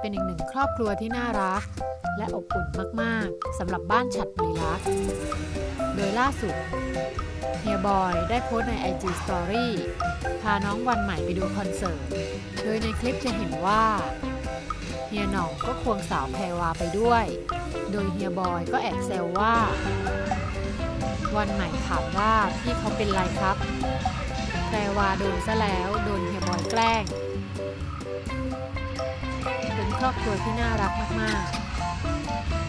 เป็นอีกหนึ่งครอบครัวที่น่ารัก และอบอุ่นมากๆสำหรับบ้านฉัดบริลักษ์โดยล่าสุดเฮียบอยได้โพสต์ใน IG Story พาน้องวันใหม่ไปดูคอนเสิร์ต โดยในคลิปจะเห็นว่าเฮียหน่องก็ควงสาวแพรวาไปด้วย โดยเฮียบอยก็แอบแซวว่า วันใหม่ถามว่าพี่เขาเป็นไรครับ แพรวาโดนซะแล้วโดนเฮียบอยแกล้ง ครอบครัวที่น่ารักมาก ๆ